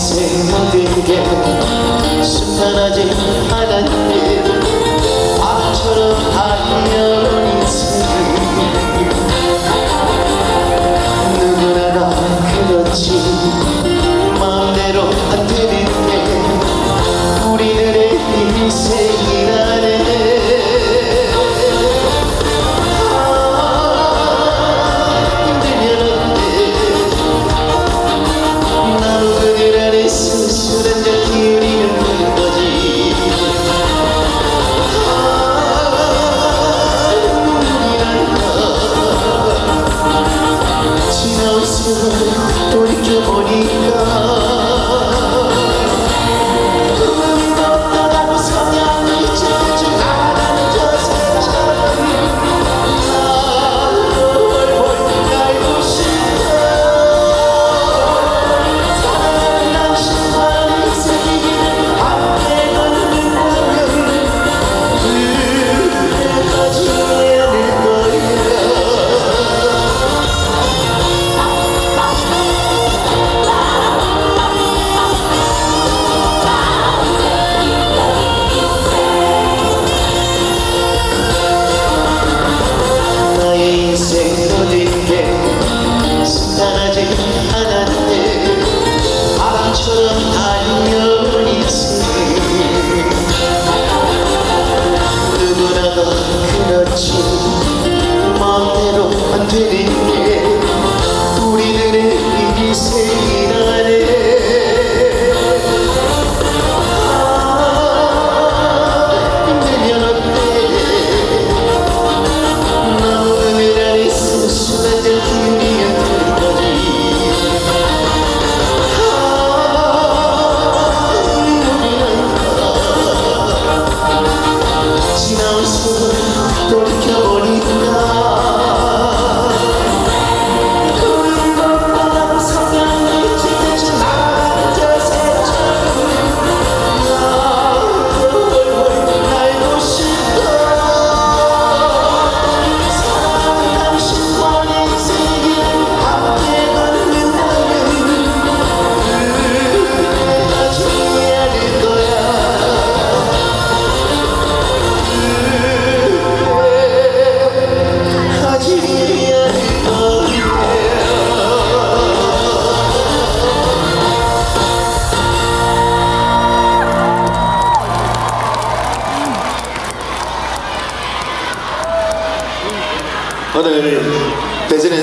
인생 모든 게 순탄하지 지나 마음대로 안 되는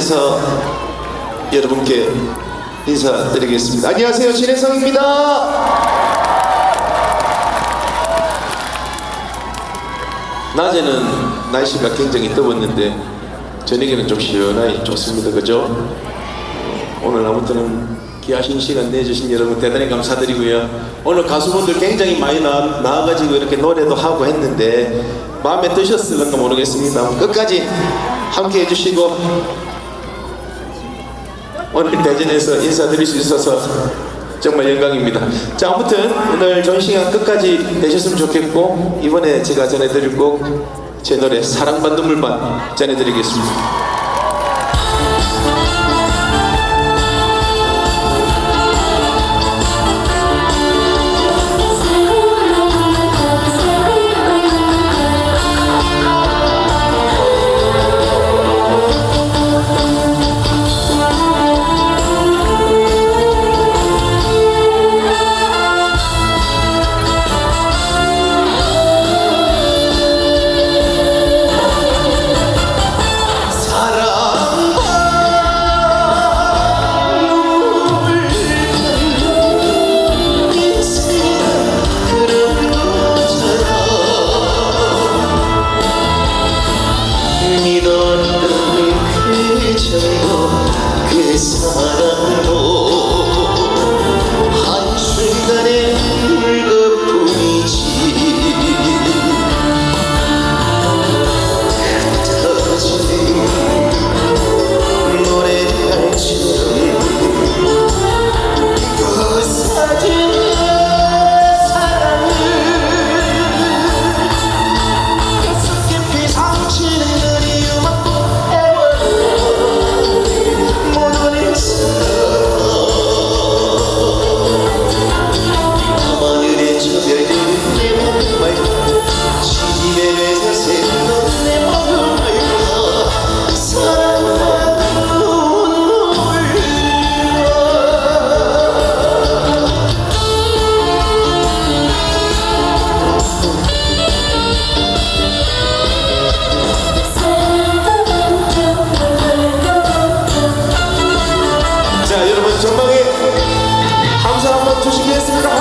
대전에서 여러분께 인사드리겠습니다. 안녕하세요. 신혜성입니다. 낮에는 날씨가 굉장히 더웠는데 저녁에는 좀 시원하니 좋습니다. 그죠? 오늘 아무튼 귀하신 시간 내주신 여러분 대단히 감사드리고요. 오늘 가수분들 굉장히 많이 나, 나와가지고 이렇게 노래도 하고 했는데 마음에 드셨을런가 모르겠습니다. 끝까지 함께 해주시고 오늘 대전에서 인사드릴 수 있어서 정말 영광입니다. 자 아무튼 오늘 좋은 시간 끝까지 되셨으면 좋겠고 이번에 제가 전해드릴 곡 제 노래 사랑받는 물만 전해드리겠습니다. 모셨습니다.